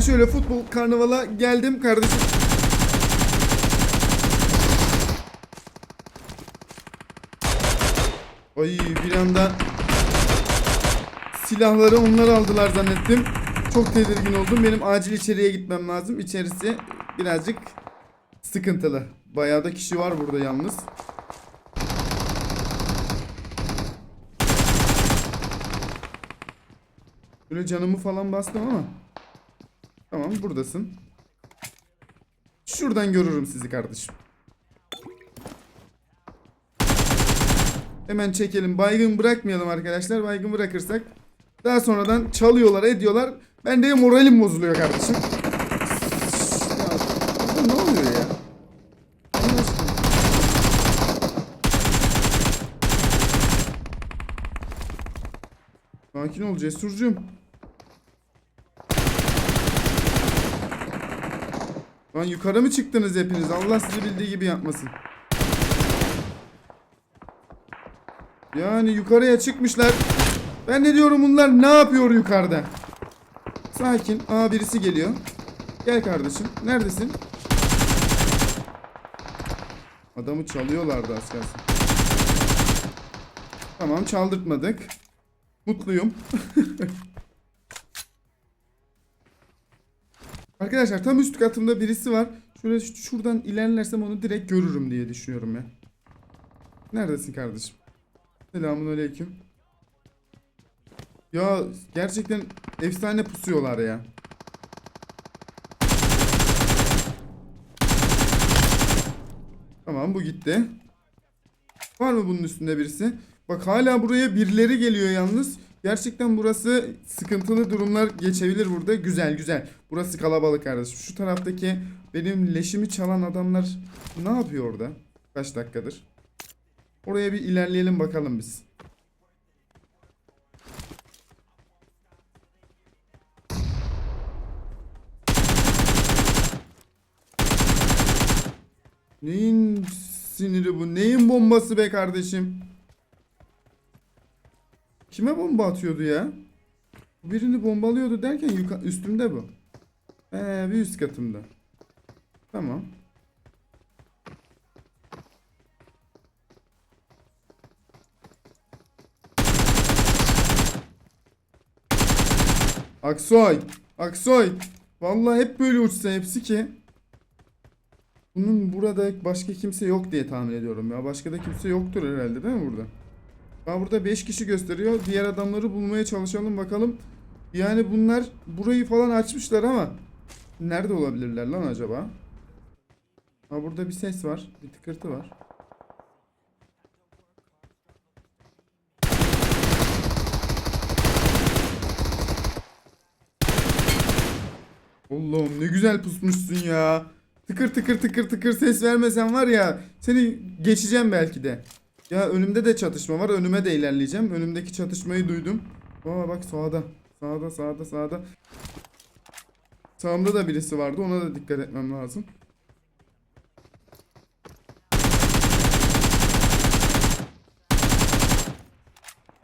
Hemen şöyle futbol karnavala geldim kardeşim. Ay bir anda silahları onlar aldılar zannettim. Çok tedirgin oldum. Benim acil içeriye gitmem lazım. İçerisi birazcık sıkıntılı. Bayağı da kişi var burada yalnız. Böyle canımı falan bastım ama. Tamam buradasın. Şuradan görürüm sizi kardeşim. Hemen çekelim. Baygın bırakmayalım arkadaşlar. Baygın bırakırsak daha sonradan çalıyorlar, ediyorlar. Ben de moralim bozuluyor kardeşim. Ya, ne oluyor ya? Sakin ol cesurcum. Lan yukarı mı çıktınız hepiniz? Allah sizi bildiği gibi yapmasın. Yani yukarıya çıkmışlar. Ben ne diyorum bunlar ne yapıyor yukarıda? Sakin. Aa birisi geliyor. Gel kardeşim. Neredesin? Adamı çalıyorlardı az. Tamam çaldırtmadık. Mutluyum. Arkadaşlar tam üst katımda birisi var. Şöyle şuradan ilerlersem onu direkt görürüm diye düşünüyorum ya. Neredesin kardeşim? Selamun aleyküm. Ya gerçekten efsane pusuyorlar ya. Tamam bu gitti. Var mı bunun üstünde birisi? Bak hala buraya birileri geliyor yalnız. Gerçekten burası sıkıntılı durumlar geçebilir burada. Güzel güzel. Burası kalabalık kardeşim. Şu taraftaki benim leşimi çalan adamlar ne yapıyor orada? Kaç dakikadır? Oraya bir ilerleyelim bakalım biz. Neyin siniri bu? Neyin bombası be kardeşim? Kime bomba atıyordu ya? Birini bombalıyordu derken üstümde bu. Ee, bir üst katımda. Tamam. Aksoy. Aksoy. Vallahi hep böyle uçsa hepsi ki. Bunun burada başka kimse yok diye tahmin ediyorum ya. Başka da kimse yoktur herhalde değil mi burada? Ben burada 5 kişi gösteriyor. Diğer adamları bulmaya çalışalım bakalım. Yani bunlar burayı falan açmışlar ama nerede olabilirler lan acaba? Ha burada bir ses var. Bir tıkırtı var. Allah'ım ne güzel pusmuşsun ya. Tıkır tıkır tıkır tıkır ses vermesen var ya seni geçeceğim belki de. Ya önümde de çatışma var. Önüme de ilerleyeceğim. Önümdeki çatışmayı duydum. Aa bak sağda. Sağda sağda sağda. Sağımda da birisi vardı. Ona da dikkat etmem lazım.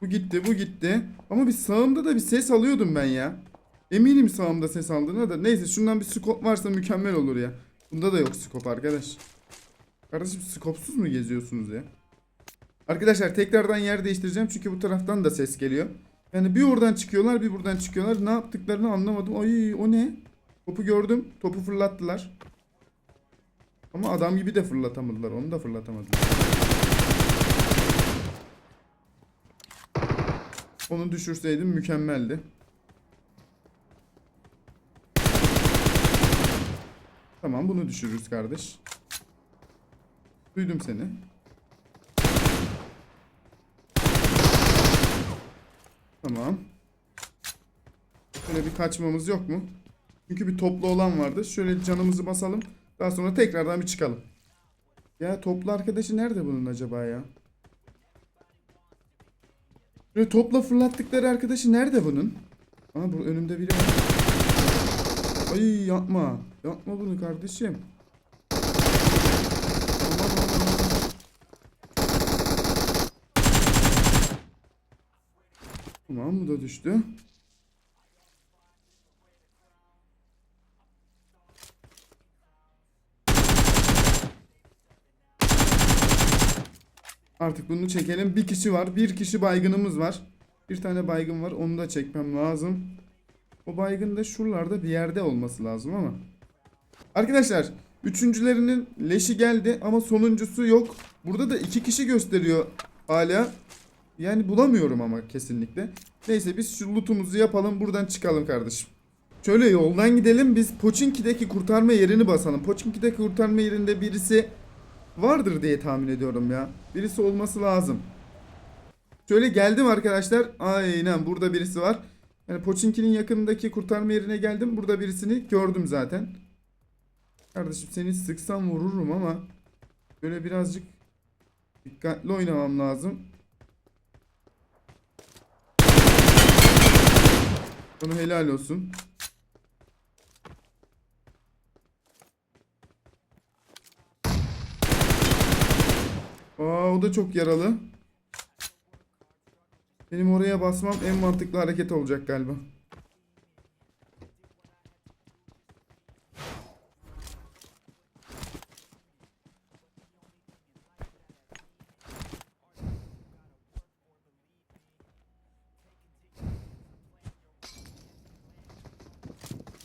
Bu gitti, bu gitti. Ama bir sağımda da bir ses alıyordum ben ya. Eminim sağımda ses aldığına da. Neyse şundan bir skop varsa mükemmel olur ya. Bunda da yok skop arkadaş. Kardeşim skopsuz mu geziyorsunuz ya? Arkadaşlar tekrardan yer değiştireceğim çünkü bu taraftan da ses geliyor. Yani bir oradan çıkıyorlar bir buradan çıkıyorlar. Ne yaptıklarını anlamadım. Ay o ne? Topu gördüm. Topu fırlattılar. Ama adam gibi de fırlatamadılar. Onu da fırlatamadılar. Onu düşürseydim mükemmeldi. Tamam bunu düşürürüz kardeş. Duydum seni. Tamam. Şöyle bir kaçmamız yok mu? Çünkü bir toplu olan vardı. Şöyle canımızı basalım. Daha sonra tekrardan bir çıkalım. Ya toplu arkadaşı nerede bunun acaba ya? Böyle topla fırlattıkları arkadaşı nerede bunun? Aa bu önümde biri var. Ay yapma. Yapma bunu kardeşim. Tamam bu da düştü. Artık bunu çekelim. Bir kişi var. Bir kişi baygınımız var. Bir tane baygın var. Onu da çekmem lazım. O baygın da şuralarda bir yerde olması lazım ama. Arkadaşlar üçüncülerinin leşi geldi ama sonuncusu yok. Burada da iki kişi gösteriyor hala. Yani bulamıyorum ama kesinlikle. Neyse biz şu lootumuzu yapalım buradan çıkalım kardeşim. Şöyle yoldan gidelim biz Poçinki'deki kurtarma yerini basalım. Poçinki'deki kurtarma yerinde birisi vardır diye tahmin ediyorum ya. Birisi olması lazım. Şöyle geldim arkadaşlar. Aynen burada birisi var. Yani Poçinki'nin yakınındaki kurtarma yerine geldim. Burada birisini gördüm zaten. Kardeşim seni sıksam vururum ama böyle birazcık dikkatli oynamam lazım. Sana helal olsun. Aa o da çok yaralı. Benim oraya basmam en mantıklı hareket olacak galiba.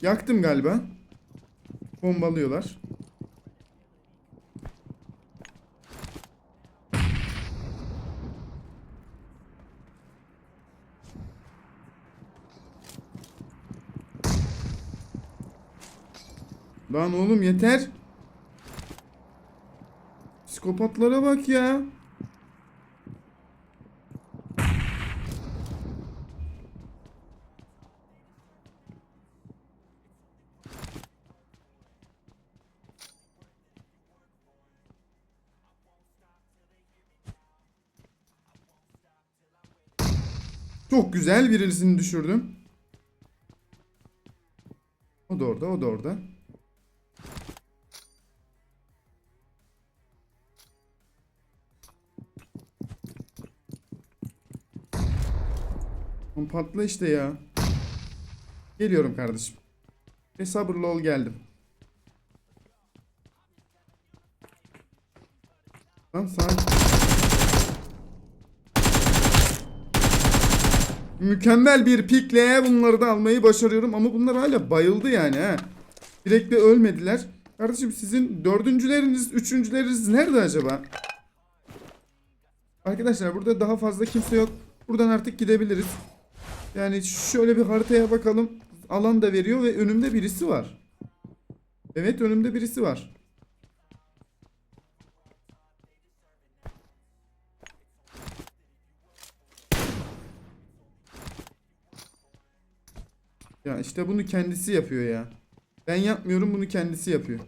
Yaktım galiba. Bombalıyorlar. Lan oğlum yeter. Psikopatlara bak ya. Çok güzel birisini düşürdüm. O da orada, o da orada. Lan Patla işte ya. Geliyorum kardeşim. Ve sabırlı ol geldim. Lan sağ. Mükemmel bir pikle bunları da almayı başarıyorum ama bunlar hala bayıldı yani ha. Direkt ölmediler. Kardeşim sizin dördüncüleriniz, üçüncüleriniz nerede acaba? Arkadaşlar burada daha fazla kimse yok. Buradan artık gidebiliriz. Yani şöyle bir haritaya bakalım. Alan da veriyor ve önümde birisi var. Evet önümde birisi var. Ya işte bunu kendisi yapıyor ya. Ben yapmıyorum bunu kendisi yapıyor.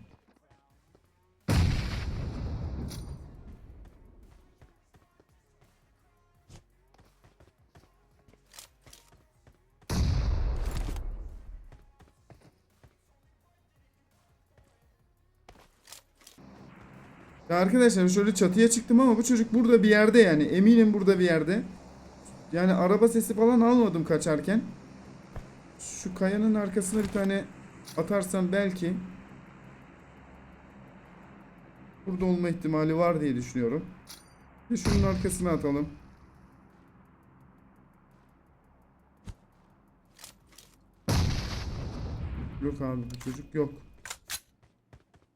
Ya arkadaşlar şöyle çatıya çıktım ama bu çocuk burada bir yerde yani. Eminim burada bir yerde. Yani araba sesi falan almadım kaçarken. Şu kayanın arkasına bir tane atarsam belki burada olma ihtimali var diye düşünüyorum. Ve şunun arkasına atalım. Yok abi bu çocuk yok.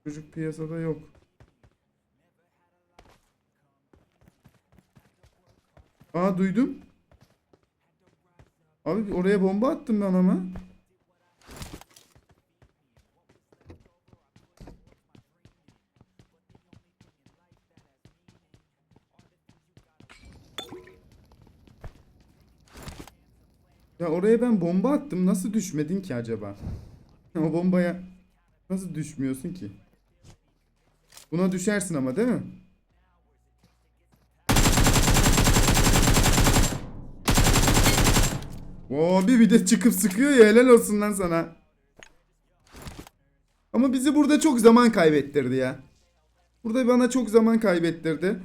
Çocuk piyasada yok. Aa duydum. Abi oraya bomba attım ben ama. Ya oraya ben bomba attım. Nasıl düşmedin ki acaba? o bombaya nasıl düşmüyorsun ki? Buna düşersin ama değil mi? Oo bir de çıkıp sıkıyor ya helal olsun lan sana. Ama bizi burada çok zaman kaybettirdi ya. Burada bana çok zaman kaybettirdi.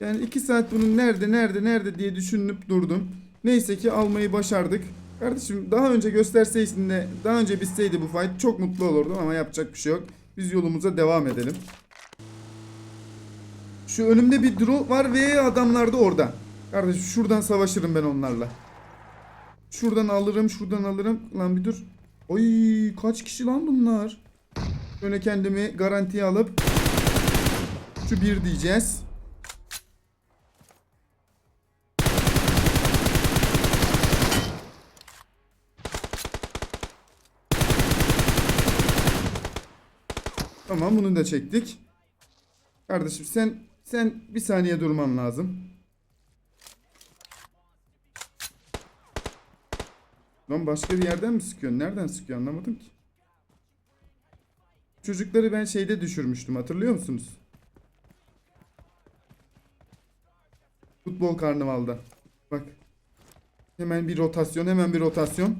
Yani iki saat bunun nerede nerede nerede diye düşünüp durdum. Neyse ki almayı başardık. Kardeşim daha önce gösterseydin de daha önce bitseydi bu fight çok mutlu olurdum ama yapacak bir şey yok. Biz yolumuza devam edelim. Şu önümde bir drone var ve adamlar da orada. Kardeşim şuradan savaşırım ben onlarla. Şuradan alırım, şuradan alırım. Lan bir dur. Oy kaç kişi lan bunlar? Şöyle kendimi garantiye alıp şu bir diyeceğiz. Tamam bunu da çektik. Kardeşim sen sen bir saniye durman lazım. Lan başka bir yerden mi sıkıyorsun? Nereden sıkıyor anlamadım ki. Çocukları ben şeyde düşürmüştüm hatırlıyor musunuz? Futbol karnavalda. Bak. Hemen bir rotasyon hemen bir rotasyon.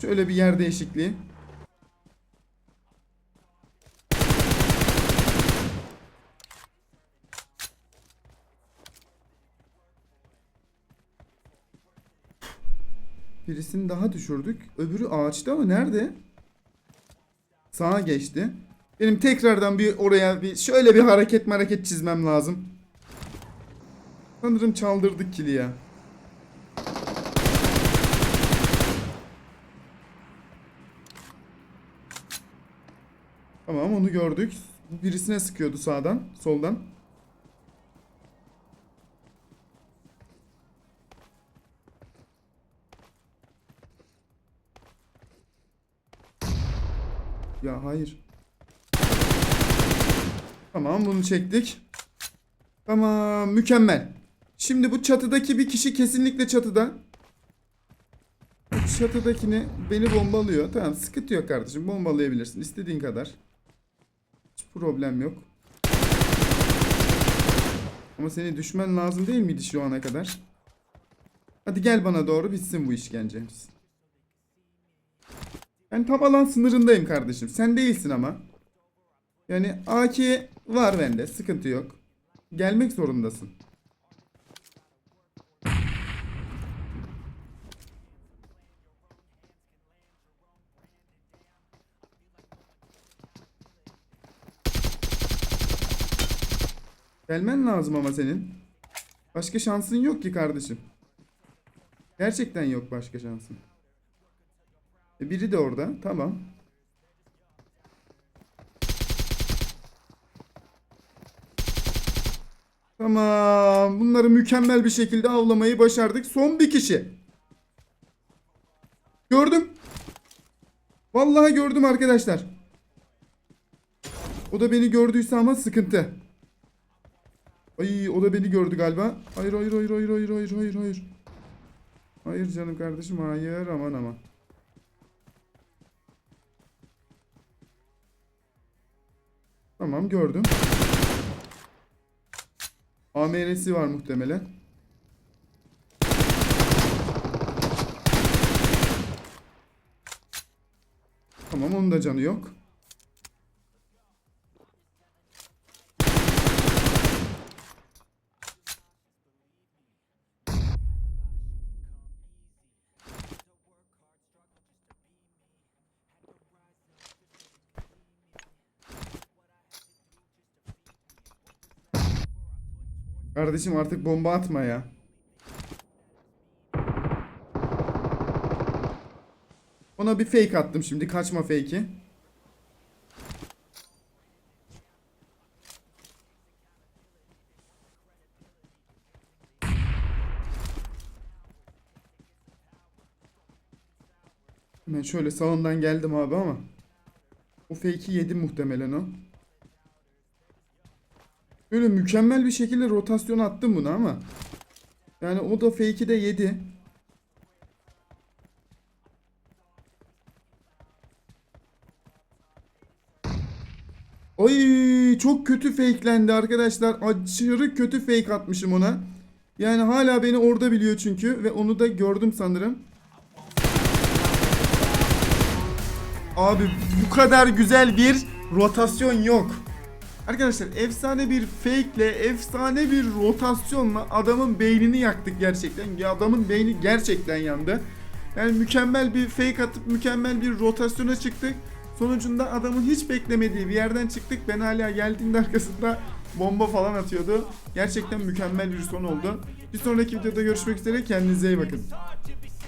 Şöyle bir yer değişikliği. Birisini daha düşürdük. Öbürü ağaçta ama nerede? Sağa geçti. Benim tekrardan bir oraya bir şöyle bir hareket hareket çizmem lazım. Sanırım çaldırdık kili ya. Tamam onu gördük. Birisine sıkıyordu sağdan, soldan. Ya hayır. Tamam bunu çektik. Tamam mükemmel. Şimdi bu çatıdaki bir kişi kesinlikle çatıda. Bu çatıdakini beni bombalıyor. Tamam sıkıntı yok kardeşim. Bombalayabilirsin istediğin kadar. Hiç problem yok. Ama seni düşmen lazım değil miydi şu ana kadar? Hadi gel bana doğru bitsin bu işkencemiz. Ben tam alan sınırındayım kardeşim. Sen değilsin ama. Yani AK var bende. Sıkıntı yok. Gelmek zorundasın. Gelmen lazım ama senin. Başka şansın yok ki kardeşim. Gerçekten yok başka şansın. E, biri de orada. Tamam. Tamam. Bunları mükemmel bir şekilde avlamayı başardık. Son bir kişi. Gördüm. Vallahi gördüm arkadaşlar. O da beni gördüyse ama sıkıntı. Ay o da beni gördü galiba. Hayır hayır hayır hayır hayır hayır hayır hayır. Canım kardeşim hayır aman aman. Tamam gördüm. AMR'si var muhtemelen. Tamam onun da canı yok. Kardeşim artık bomba atma ya. Ona bir fake attım şimdi. Kaçma fake'i. Hemen şöyle sağından geldim abi ama. O fake'i yedim muhtemelen o. Böyle mükemmel bir şekilde rotasyon attım bunu ama. Yani o da fake'i de yedi. Ay çok kötü fakelendi arkadaşlar. Aşırı kötü fake atmışım ona. Yani hala beni orada biliyor çünkü ve onu da gördüm sanırım. Abi bu kadar güzel bir rotasyon yok. Arkadaşlar efsane bir fake ile efsane bir rotasyonla adamın beynini yaktık gerçekten. Ya adamın beyni gerçekten yandı. Yani mükemmel bir fake atıp mükemmel bir rotasyona çıktık. Sonucunda adamın hiç beklemediği bir yerden çıktık. Ben hala geldiğinde arkasında bomba falan atıyordu. Gerçekten mükemmel bir son oldu. Bir sonraki videoda görüşmek üzere kendinize iyi bakın.